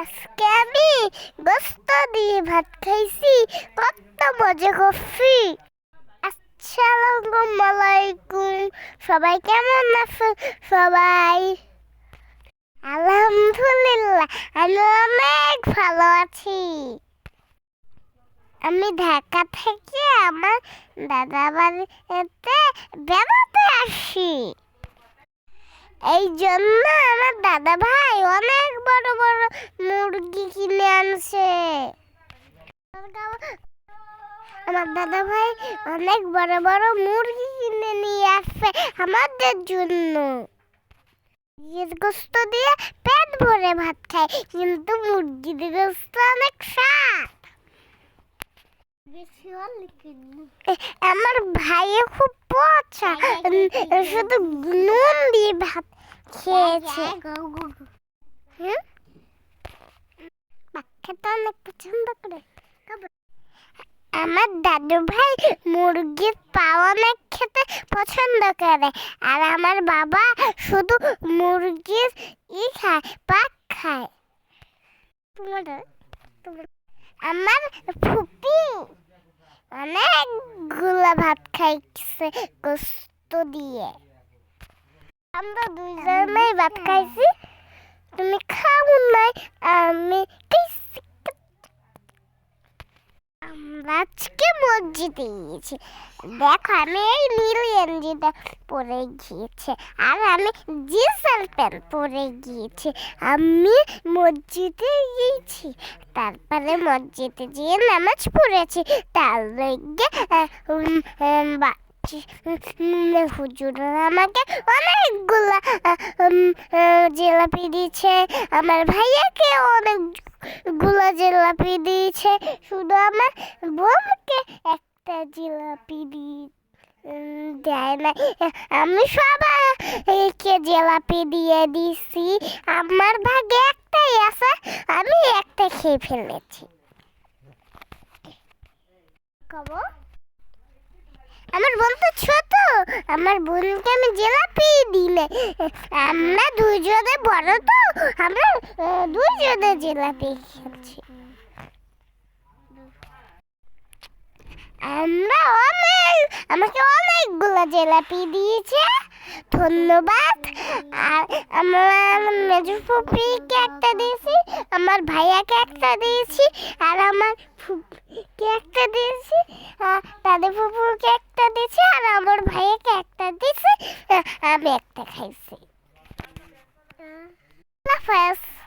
আজকে আমি গোস্ত দিয়ে ভাত খাইছি। কত মজা করছি। আসসালামু আলাইকুম। সবাই কেমন আছো? সবাই? আলহামদুলিল্লাহ, আমি অনেক ভালো আছি। আমি ঢাকা থেকে আমার দাদা বাড়িতে বেড়াতে আসি। এই জন্য আমার দাদা ভাই অনেক বড় বড় মুরগি কিনে আনছে। আমার দাদা ভাই অনেক বড় বড় মুরগি কিনে নিয়ে আসছে আমাদের জন্য। গোস্ত দিয়ে পেট ভরে ভাত খায় কিন্তু মুরগির গোস্ত অনেক স্বাদ। আমার ভাইয়ে খুব পচা শুধু নুন দিয়ে ভাত খেয়েছে। খেতে অনেক পছন্দ করে। আমার দাদু ভাই মুরগির পা অনেক খেতে পছন্দ করে আর আমার বাবা শুধু মুরগির ই খায়, পাক খায়। আমার ফুপি অনেকগুলা ভাত খাইছে গোস্ত দিয়ে। আমরা দুইজনেই ভাত খাইছি। তুমি খাও নাই, আমি খাইছি। আমরা আজকে মসজিদে গিয়েছি দেখো, আমি এই নীল গেঞ্জিটা পরে গিয়েছে, আর আমি জিন্সের প্যান্ট পরে গিয়েছি। আমি মসজিদে গিয়েছি তারপরে মসজিদে গিয়ে নামাজ পড়েছি। তার লগে হুজুর আমাকে অনেকগুলা জিলাপি দিয়েছে। আমার ভাইয়াকে অনেকগুলা জিলাপি দিয়েছে। শুধু আমার বোনকে একটা জিলাপি দিয়ে দেয় না। আমি সবাইকে জিলাপি দিয়ে দিছি। আমার ভাগে একটাই আছে, আমি একটা খেয়ে ফেলেছি। কব? আমার বোন তো ছোট, আমার বোনকে আমি জিলাপি দিলে আমরা দুজনে বড় তো আমরা দুইজনে জিলাপি খেয়েছি আমরা অনেক, আমাকে অনেকগুলো জিলাপি দিয়েছে। ধন্যবাদ। আর আমার মেজু ফুপিকে একটা দিয়েছি, আমার ভাইয়াকে একটা দিয়েছি, আর আমার ফুপিকে একটা দিয়েছি তাদের ফুপুকে একটা দিয়েছি, আর আমার ভাইয়াকে একটা দিয়েছি আমি একটা খাইছি। na festa.